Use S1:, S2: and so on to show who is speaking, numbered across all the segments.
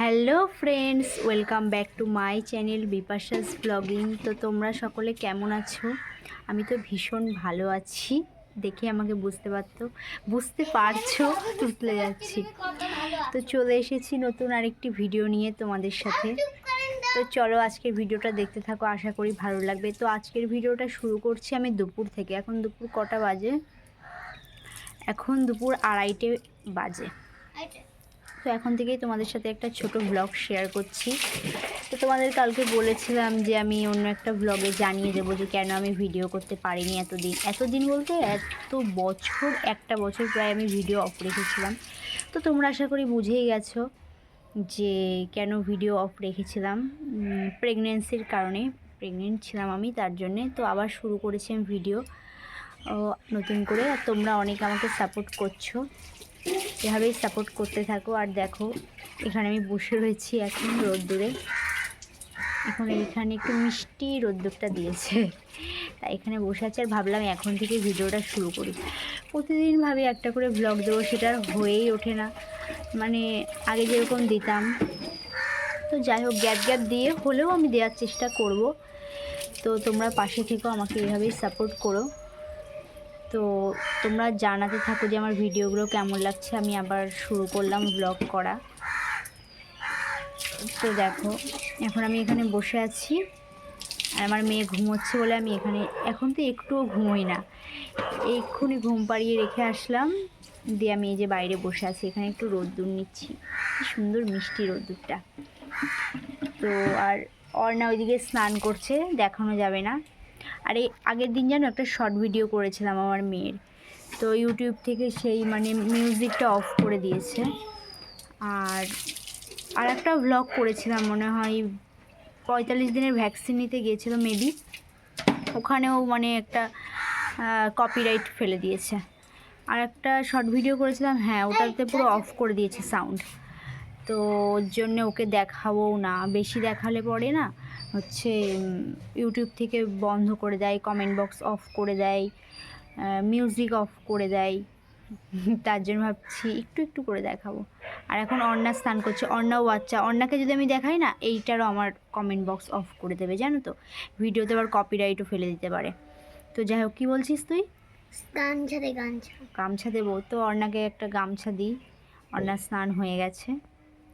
S1: Hello friends, welcome back to my channel Bipasha's blogging. তো তোমরা সকলে কেমন আছো? আমি তো ভীষণ ভালো আছি। দেখে আমাকে বুঝতে পারতো, বুঝতে পারছ, তুতলে যাচ্ছি। তো চলে এসেছি নতুন আরেকটি ভিডিও নিয়ে তোমাদের সাথে। তো চলো আজকের ভিডিওটা দেখতে থাকো, আশা করি ভালো লাগবে। তো আজকের ভিডিওটা শুরু করছি আমি দুপুর থেকে। এখন দুপুর কটা বাজে? এখন দুপুর আড়াইটে বাজে। তো এখন থেকেই তোমাদের সাথে একটা ছোট ব্লগ শেয়ার করছি। তো তোমাদের কালকে বলেছিলাম যে আমি অন্য একটা ব্লগে জানিয়ে দেবো যে কেন আমি ভিডিও করতে পারিনি এতদিন। এতদিন বলতে এত বছর, একটা বছর প্রায় আমি ভিডিও অফ রেখেছিলাম। তো তোমরা আশা করি বুঝেই গেছো যে কেন ভিডিও অফ রেখেছিলাম। প্রেগনেন্সির কারণে প্রেগনেন্ট ছিলাম আমি, তার জন্যে। তো আবার শুরু করেছি আমি ভিডিও নতুন করে। আর তোমরা অনেক আমাকে সাপোর্ট করছ। এভাবেই সাপোর্ট করতে থাকো। আর দেখো, এখানে আমি বসে রয়েছি এখন রোদ্দুরে। এখন এখানে একটু মিষ্টি রোদ্দুরটা দিয়েছে। তাই এখানে বসে আছে আর ভাবলাম এখন থেকে ভিডিওটা শুরু করি। প্রতিদিন ভাবি একটা করে ব্লগ দেবো, সেটা হয়েই ওঠে না। মানে আগে যেরকম দিতাম। তো যাই হোক গ্যাপ গ্যাপ দিয়ে হলেও আমি দেওয়ার চেষ্টা করব। তো তোমরা পাশে থেকেও আমাকে এভাবেই সাপোর্ট করো। তো তোমরা জানাতে থাকো যে আমার ভিডিওগুলো কেমন লাগছে। আমি আবার শুরু করলাম ব্লগ করা। তো দেখো, এখন আমি এখানে বসে আছি। আর আমার মেয়ে ঘুমোচ্ছে বলে আমি এখানে, এখন তো একটুও ঘুমোই না। এক্ষুনি ঘুম পাড়িয়ে রেখে আসলাম। দিয়ে আমি এই যে বাইরে বসে আছি, এখানে একটু রোদ্দুর নিচ্ছি। সুন্দর মিষ্টি রোদ্দুরটা। তো আর অর্ণা ওইদিকে স্নান করছে, দেখানো যাবে না। আর এই আগের দিন যেন একটা শর্ট ভিডিও করেছিলাম আমার মেয়ের। তো ইউটিউব থেকে সেই মানে মিউজিকটা অফ করে দিয়েছে। আর আর একটা ব্লগ করেছিলাম, মনে হয় পঁয়তাল্লিশ দিনের ভ্যাকসিন নিতে গিয়েছিল মেবি ওখানেও মানে একটা কপিরাইট ফেলে দিয়েছে। আর একটা শর্ট ভিডিও করেছিলাম হ্যাঁ ওটাতে পুরো অফ করে দিয়েছে সাউন্ড তো ওর জন্য ওকে দেখাবো না, বেশি দেখালে পরে না। হচ্ছে ইউটিউব থেকে বন্ধ করে দেয় কমেন্ট বক্স অফ করে দেয় মিউজিক অফ করে দেয়। তার জন্য ভাবছি একটু একটু করে দেখাবো। আর এখন অন্না স্নান করছে। অন্নাও বাচ্চা। অন্নাকে যদি আমি দেখাই না এইটারও আমার কমেন্ট বক্স অফ করে দেবে জানো তো? ভিডিওতে আবার কপিরাইটও ফেলে দিতে পারে। তো যাই হোক কী বলছিস তুই?
S2: গামছা দে গামছা।
S1: গামছা দেবো। তো অর্ণাকে একটা গামছা দিই। অর্ণা স্নান হয়ে গেছে।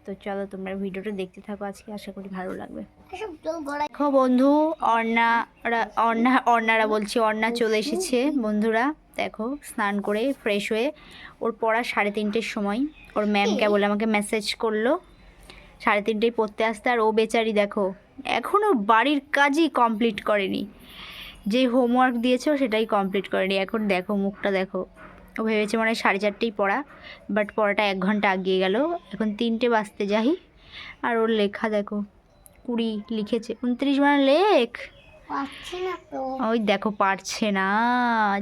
S1: তো চলো তোমরা ভিডিওটা দেখতে থাকো আজকে আশা করি ভালো লাগবে। দেখো বন্ধু অর্ণা অর্ণা অর্ণারা বলছি অর্ণা চলে এসেছে বন্ধুরা। দেখো স্নান করে ফ্রেশ হয়ে ওর পড়া সাড়ে তিনটের সময়। ওর ম্যামকে বলে আমাকে মেসেজ করল। সাড়ে তিনটেই পড়তে আসতে আর ও বেচারি দেখো এখনও বাড়ির কাজই কমপ্লিট করেনি। যে হোমওয়ার্ক দিয়েছে সেটাই কমপ্লিট করেনি। এখন দেখো মুখটা দেখো। ও ভেবেছে মানে সাড়ে চারটেই পড়া বাট পড়াটা এক ঘণ্টা আগিয়ে গেল। এখন তিনটে বাজতে যাই আর ওর লেখা দেখো কুড়ি লিখেছে। উনত্রিশ মানে লেখ? ওই দেখো পারছে না।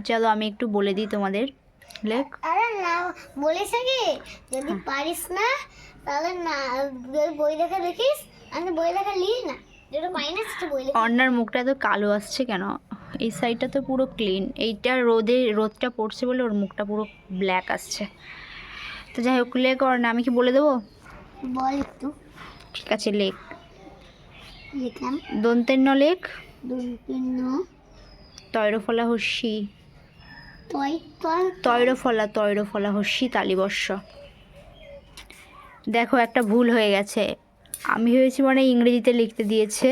S1: চলো আমি একটু বলে দিই তোমাদের লেখ।
S2: আরে না বলিস কি যদি পারিস না তাহলে না বই দেখা দেখিস আমি বই দেখা লিস না। লেখা
S1: অন্যার মুখটা তো কালো আসছে কেন? এই সাইডটা তো পুরো ক্লিন এইটা রোদে রোদটা পড়ছে বলে ওর মুখটা পুরো ব্ল্যাক আসছে। তো যাই হোক লেখ অর্ণা আমি কি বলে দেবো?
S2: বল একটু।
S1: ঠিক আছে লেক
S2: লিখলাম
S1: ন লেখ
S2: দুই
S1: তৈরফলা হস্যি। তৈরফলা তৈরফলা হস্যি তালিবর্ষ। দেখো একটা ভুল হয়ে গেছে। আমি ভেবেছি মানে ইংরেজিতে লিখতে দিয়েছে।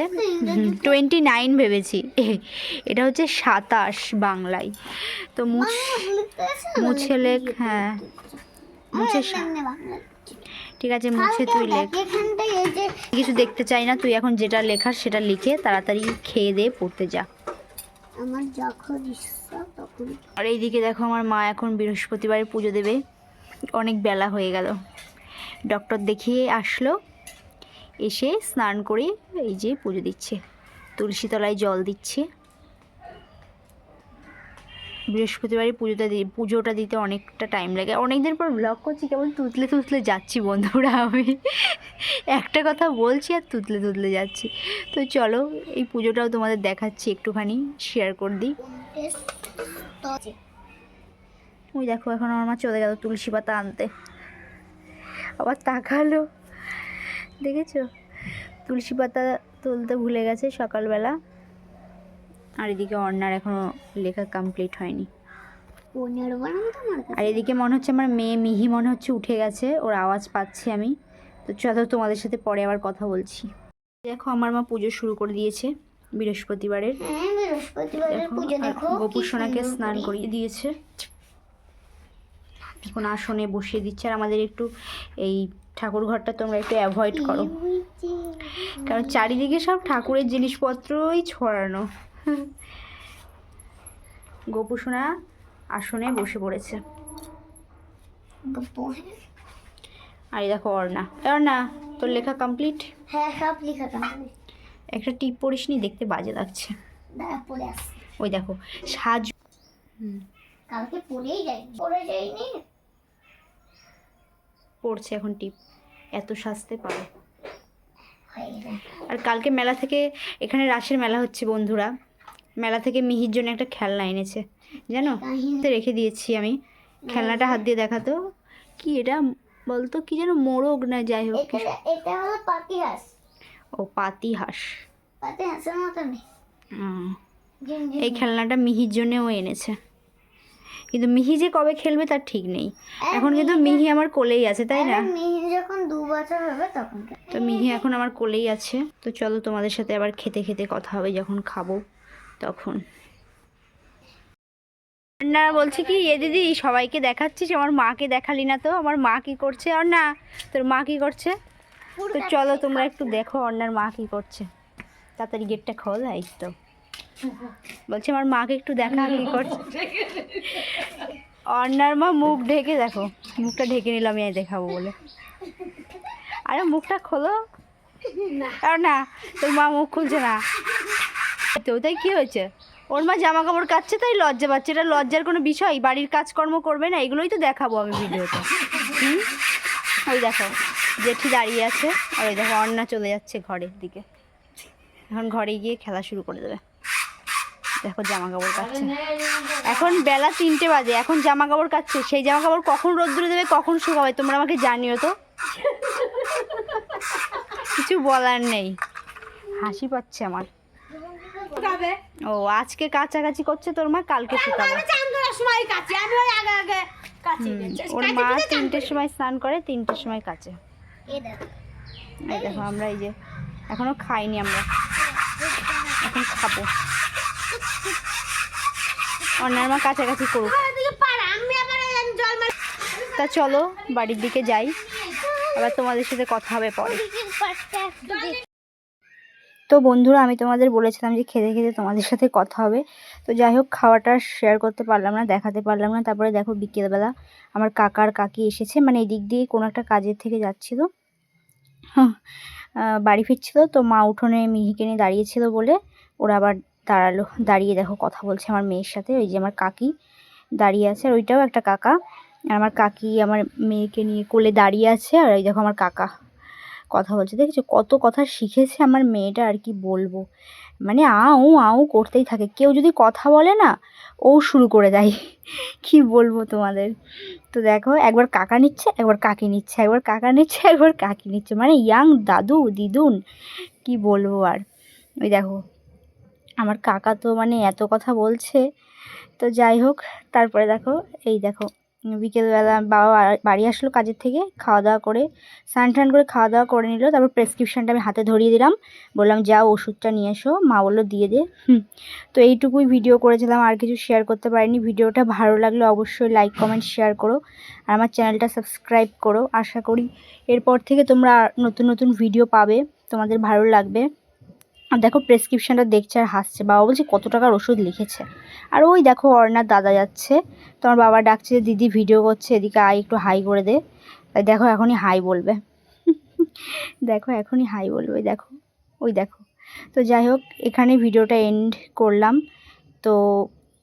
S1: টোয়েন্টি নাইন ভেবেছি। এটা হচ্ছে সাতাশ বাংলায়। তো মুছ মুছে লেখ হ্যাঁ। মুছে ঠিক আছে মুছে তুই লেখ। কিছু দেখতে চাই না তুই এখন যেটা লেখার সেটা লিখে তাড়াতাড়ি খেয়ে দিয়ে পড়তে যা।
S2: আমার যখন ইচ্ছা তখন
S1: আর এইদিকে দেখো আমার মা এখন বৃহস্পতিবারে পুজো দেবে। অনেক বেলা হয়ে গেল। ডক্টর দেখিয়ে আসলো। এসে স্নান করে এই যে পুজো দিচ্ছে। তুলসী তলায় জল দিচ্ছে। বৃহস্পতিবারে পুজোটা দি, পুজোটা দিতে অনেকটা টাইম লাগে। অনেক দিন পর ব্লগ করছি, কেবল তুতলে তুতলে যাচ্ছি বন্ধুরা আমি। একটা কথা বলছি আর তুতলে তুতলে যাচ্ছি। তো চলো, এই পুজোটাও তোমাদের দেখাচ্ছি, একটুখানি শেয়ার করে দিই। ওই দেখো, এখন আমার মা চলে গেল তুলসী পাতা আনতে। আবার তাকালো। দেখেছ? তুলসী পাতা তুলতে ভুলে গেছে সকালবেলা। আর এদিকে অর্ণার এখনও লেখা কমপ্লিট হয়নি। আর এদিকে মনে হচ্ছে আমার মেয়ে মিহি মনে হচ্ছে উঠে গেছে ওর আওয়াজ পাচ্ছি আমি। তো চলো তোমাদের সাথে পরে আবার কথা বলছি। দেখো আমার মা পুজো শুরু করে দিয়েছে বৃহস্পতিবারের।
S2: হ্যাঁ
S1: গোপুর সোনাকে স্নান করিয়ে দিয়েছে। এখন আসনে বসিয়ে দিচ্ছে আর আমাদের একটু এই ঠাকুর ঘরটা তোমরা একটু অ্যাভয়েড করো। কারণ চারিদিকে সব ঠাকুরের জিনিসপত্রই ছড়ানো। গোপু সোনা আসনে বসে পড়েছে। আর এই দেখো অর্ণা। অর্ণা তোর লেখা কমপ্লিট
S2: হ্যাঁ সব লেখা কমপ্লিট
S1: একটা টিপ পড়িস নি দেখতে বাজে লাগছে। ওই দেখো সাজ
S2: কালকে পড়েই যাই পড়ে যাইনি?
S1: পড়ছে এখন টিপ। এত সাজতে পারে। আর কালকে মেলা থেকে এখানে রাসের মেলা হচ্ছে বন্ধুরা। মেলা থেকে মিহির জন্য একটা খেলনা এনেছে। জানো? তো রেখে দিয়েছি আমি। খেলনাটা হাত দিয়ে দেখাতো। কি এটা? বলতো কি যেন মোরগ না যাই হোক
S2: এটা হলো পাতি হাঁস
S1: ও পাতি হাঁস
S2: পাতি হাঁসের মতো নেই
S1: এই খেলনাটা মিহির জন্যও এনেছে। কিন্তু মিহি যে কবে খেলবে তার ঠিক নেই। এখন কিন্তু মিহি আমার কোলেই আছে তাই না?
S2: মিহি যখন দু বছর হবে তখন
S1: তো মিহি এখন আমার কোলেই আছে। তো চলো তোমাদের সাথে আবার খেতে খেতে কথা হবে যখন খাব তখন। না বলছি কি এ দিদি সবাইকে দেখাচ্ছিস আমার মাকে দেখালি না তো? আমার মা কি করছে? আর না তোর মা কি করছে? তো চলো তোমরা একটু দেখো অন্যার মা কি করছে। তাড়াতাড়ি গেটটা খোল এই তো। বলছি আমার মাকে একটু দেখা কি করছে? অন্যার মা মুখ ঢেকে দেখো মুখটা ঢেকে নিলাম আমি দেখাবো বলে। আরে মুখটা খোলো। আর না তোর মা মুখ খুলছে না। তো তাই কি হয়েছে? ওর মা জামা কাপড় কাচ্ছে তাই লজ্জা পাচ্ছে। এটা লজ্জার কোনো বিষয়? বাড়ির কাজকর্ম করবে না এগুলোই তো দেখাবো আমি ভিডিওতে। হুম? ওই দেখো জেঠি দাঁড়িয়ে আছে। আর ওই দেখো অন্না চলে যাচ্ছে ঘরের দিকে। এখন ঘরে গিয়ে খেলা শুরু করে দেবে। দেখো জামা কাপড় কাচ্ছে এখন বেলা তিনটে বাজে এখন জামা কাপড় কাচ্ছে সেই জামা কাপড় কখন রোদ্দুরে দেবে কখন শুকাবে তোমরা আমাকে জানিও তো কিছু বলার নেই হাসি পাচ্ছে আমার ও আজকে কাছাকাছি করছে তোর মা কালকে শুকাবে ওর মা তিনটের সময় স্নান করে তিনটের সময়
S2: দেখো
S1: এই দেখো আমরা এই যে এখনও খাইনি আমরা এখন খাব অন্যার মা কাছাকাছি করুক। তা চলো বাড়ির দিকে যাই। আবার তোমাদের সাথে কথা হবে পরে। তো বন্ধুরা আমি তোমাদের বলেছিলাম যে খেতে খেতে তোমাদের সাথে কথা হবে। তো যাই হোক খাওয়াটা শেয়ার করতে পারলাম না দেখাতে পারলাম না। তারপরে দেখো বিকেলবেলা আমার কাকার কাকি এসেছে। মানে এই দিক দিয়ে কোনো একটা কাজের থেকে যাচ্ছিল। হ্যাঁ, বাড়ি ফিরছিল। তো মা উঠোনে মিহিকে নিয়ে দাঁড়িয়েছিল বলে ওরা আবার দাঁড়াল। দাঁড়িয়ে দেখো, কথা বলছে আমার মেয়ের সাথে। ওই যে আমার কাকি দাঁড়িয়ে আছে, আর ওইটাও একটা কাকা। আর আমার কাকি আমার মেয়েকে নিয়ে কোলে দাঁড়িয়ে আছে, আর ওই দেখো আমার কাকা কথা বলছে। দেখেছ কত কথা শিখেছে আমার মেয়েটা, আর কি বলব? মানে আউ আউ করতেই থাকে। কেউ যদি কথা বলে না, ও শুরু করে দেয়। কি বলব তোমাদের? তো দেখো, একবার কাকা নিচ্ছে, একবার কাকি নিচ্ছে, একবার কাকা নিচ্ছে, একবার কাকি নিচ্ছে। মানে ইয়াং দাদু, দিদুন, কি বলব আর? ওই দেখো আমার কাকা তো মানে এত কথা বলছে। তো যাই হোক, তারপরে দেখো, এই দেখো, বিকেলবেলা বাবা বাড়ি আসলো কাজের থেকে, খাওয়া দাওয়া করে, স্নান টান করে খাওয়া দাওয়া করে নিল, তারপর প্রেসক্রিপশানটা আমি হাতে ধরিয়ে দিলাম। বললাম, যাও, ওষুধটা নিয়ে এসো। মা বলল, দিয়ে দে। হুম, তো এইটুকুই ভিডিও করেছিলাম, আর কিছু শেয়ার করতে পারিনি। ভিডিওটা ভালো লাগলে অবশ্যই লাইক কমেন্ট শেয়ার করো, আর আমার চ্যানেলটা সাবস্ক্রাইব করো। আশা করি এরপর থেকে তোমরা নতুন নতুন ভিডিও পাবে, তোমাদের ভালো লাগবে। দেখো প্রেসক্রিপশানটা দেখছে আর হাসছে। বাবা বলছে, কত টাকার ওষুধ লিখেছে? আর ওই দেখো অর্ণার দাদা যাচ্ছে। তোমার বাবা ডাকছে যে, দিদি ভিডিও করছে, এদিকে আয়, একটু হাই করে দে। তাই দেখো এখনই হাই বলবে। দেখো এখনই হাই বলবে, দেখো। ওই দেখো। তো যাই হোক, এখানে ভিডিওটা এন্ড করলাম। তো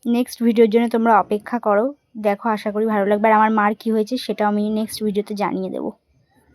S1: নেক্সট ভিডিওর জন্য তোমরা অপেক্ষা করো। দেখো, আশা করি ভালো লাগবে। আর আমার মার কী হয়েছে, সেটাও আমি নেক্সট ভিডিওতে জানিয়ে দেবো।